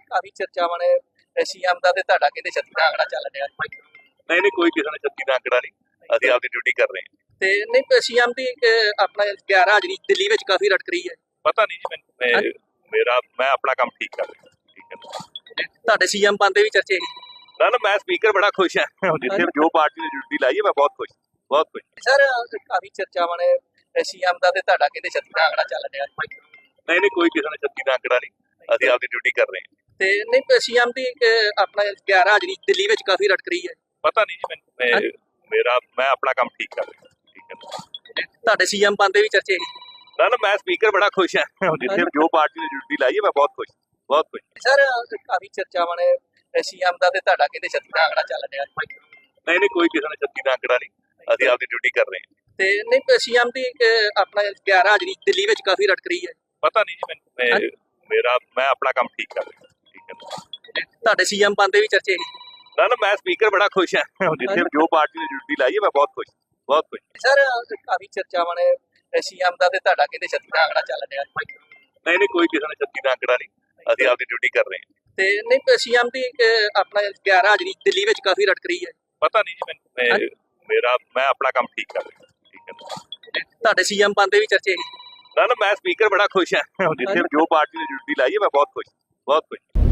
ਕਾਫੀ ਚਰਚਾਵਾਂ ਨੇ ਸੀਐਮ ਦਾ ਤੇ ਤੁਹਾਡਾ ਕਹਿੰਦੇ ਛੱਤੀ ਦਾ ਆંકੜਾ ਚੱਲ ਰਿਹਾ? ਨਹੀਂ ਨਹੀਂ ਕੋਈ ਕਿਸੇ ਨੇ ਛੱਤੀ ਦਾ ਅੰਕੜਾ ਨਹੀਂ। ਅਸੀਂ ਆਪਦੀ ਡਿਊਟੀ ਕਰ ਰਹੇ ਹਾਂ। ਤੇ ਨਹੀਂ ਸੀਐਮ ਦੀ ਆਪਣਾ 11 ਹਾਜ਼ਰੀ ਦਿੱਲੀ ਵਿੱਚ ਕਾਫੀ ਰਟਕ ਰਹੀ ਹੈ। ਪਤਾ ਨਹੀਂ ਜੀ ਮੈਨੂੰ ਮੇਰਾ ਮੈਂ ਆਪਣਾ ਕੰਮ ਠੀਕ ਕਰ ਰਿਹਾ ਠੀਕ ਹੈ। ਨਾ। ਤੁਹਾਡੇ ਸੀਐਮ ਬੰਦੇ ਵੀ ਚਰਚੇ ਨਾ ਨਾ ਮੈਂ ਸਪੀਕਰ ਬੜਾ ਖੁਸ਼ ਹਾਂ। ਜਿੱਥੇ ਜੋ ਪਾਰਟੀ ਨੇ ਡਿਊਟੀ ਲਾਈ ਹੈ ਮੈਂ ਬਹੁਤ ਖੁਸ਼ ਬਹੁਤ ਖੁਸ਼। ਸਰ ਕਾਫੀ ਚਰਚਾਵਾਂ ਨੇ ਸੀਐਮ ਦਾ ਤੇ ਤੁਹਾਡਾ ਕਹਿੰਦੇ ਛੱਤੀ ਦਾ ਆંકੜਾ ਚੱਲ ਰਿਹਾ? ਨਹੀਂ ਨਹੀਂ ਕੋਈ ਕਿਸੇ ਨੇ ਛੱਤੀ ਦਾ ਅੰਕੜਾ ਨਹੀਂ। ਅਸੀਂ ਆਪਦੀ ਡਿਊਟੀ ਕਰ ਰਹੇ ਹਾਂ। ਤੇ ਨਹੀਂ ਸੀਐਮ ਦੀ ਆਪਣਾ 11 ਹਾਜ਼ਰੀ ਦਿੱਲੀ ਵਿੱਚ ਕਾਫੀ ਰਟਕ ਰਹੀ ਹੈ। ਪਤਾ ਨਹੀਂ ਜੀ ਮੈਨੂੰ ਮੇਰਾ ਮੈਂ ਆਪਣਾ ਕੰਮ ਠੀਕ ਕਰ ਰਿਹਾ ਠੀਕ ਹੈ। ਤੁਹਾਡੇ ਸੀਐਮ ਬੰਦੇ ਵੀ ਚਰਚੇ ਨਾ ਨਾ ਮੈਂ ਸਪੀਕਰ ਬੜਾ ਖੁਸ਼ ਹਾਂ। ਜਿੱਥੇ ਜੋ ਪਾਰਟੀ ਨੇ ਡਿਊਟੀ ਲਾਈ ਹੈ ਮੈਂ ਬਹੁਤ ਖੁਸ਼ ਬਹੁਤ ਖੁਸ਼। ਸਰ ਕਾਫੀ ਚਰਚਾਵਾਂ ਨੇ ਸੀਐਮ ਦਾ ਤੇ ਤੁਹਾਡਾ ਕਹਿੰਦੇ ਛੱਤੀ ਦਾ ਆંકੜਾ ਚੱਲ ਰਿਹਾ? ਨਹੀਂ ਨਹੀਂ ਕੋਈ ਕਿਸੇ ਨੇ ਛੱਤੀ ਦਾ ਅੰਕੜਾ ਨਹੀਂ। ਅਸੀਂ ਆਪਦੀ ਡਿਊਟੀ ਕਰ ਰਹੇ ਹਾਂ। ਤੇ ਨਹੀਂ ਸੀਐਮ ਦੀ ਆਪਣਾ 11 ਹਾਜ਼ਰੀ ਦਿੱਲੀ ਵਿੱਚ ਕਾਫੀ ਰਟਕ ਰਹੀ ਹੈ। ਪਤਾ ਨਹੀਂ ਜੀ ਮੈਨੂੰ ਮੇਰਾ ਮੈਂ ਆਪਣਾ ਕੰਮ ਠੀਕ ਕਰ ਰਿਹਾ। ਤੁਹਾਡੇ ਸੀਐਮ ਬੰਦੇ ਵੀ ਚਰਚੇ ਨਾ। ਨਾ ਮੈਂ ਸਪੀਕਰ ਬੜਾ ਖੁਸ਼ ਹਾਂ। ਜਿੱਥੇ ਜੋ ਪਾਰਟੀ ਨੇ ਡਿਊਟੀ ਲਾਈ ਹੈ ਮੈਂ ਬਹੁਤ ਖੁਸ਼ ਬਹੁਤ ਖੁਸ਼। ਸਰ ਕਾਫੀ ਚਰਚਾਵਾਂ ਨੇ ਸੀਐਮ ਦਾ ਤੇ ਤੁਹਾਡਾ ਕਹਿੰਦੇ ਛੱਤੀ ਦਾ ਆંકੜਾ ਚੱਲ ਰਿਹਾ। ਨਹੀਂ ਨਹੀਂ ਕੋਈ ਕਿਸੇ ਨੇ ਛੱਤੀ ਦਾ ਅੰਕੜਾ ਨਹੀਂ। ਅਸੀਂ ਆਪਦੀ ਡਿਊਟੀ ਕਰ ਰਹੇ ਹਾਂ। ਤੇ ਨਹੀਂ ਸੀਐਮ ਦੀ ਆਪਣਾ 11 ਹਾਜ਼ਰੀ ਦਿੱਲੀ ਵਿੱਚ ਕਾਫੀ ਰਟਕ ਰਹੀ ਹੈ। ਪਤਾ ਨਹੀਂ ਜੀ ਮੈਨੂੰ ਮੈਂ- ਮੇਰਾ ਮੈਂ ਆਪਣਾ ਕੰਮ ਠੀਕ ਕਰ ਰਿਹਾ। ਠੀਕ ਹੈ। ਤੁਹਾਡੇ ਸੀਐਮ ਬੰਦੇ ਵੀ ਚਰਚੇ ਨਾ। ਨਾ ਮੈਂ ਸਪੀਕਰ ਬੜਾ ਖੁਸ਼ ਹਾਂ। ਜਿੱਥੇ ਜੋ ਪਾਰਟੀ ਨੇ ਡਿਊਟੀ ਲਾਈ ਹੈ ਮੈਂ ਬਹੁਤ ਖੁਸ਼ ਬਹੁਤ ਖੁਸ਼।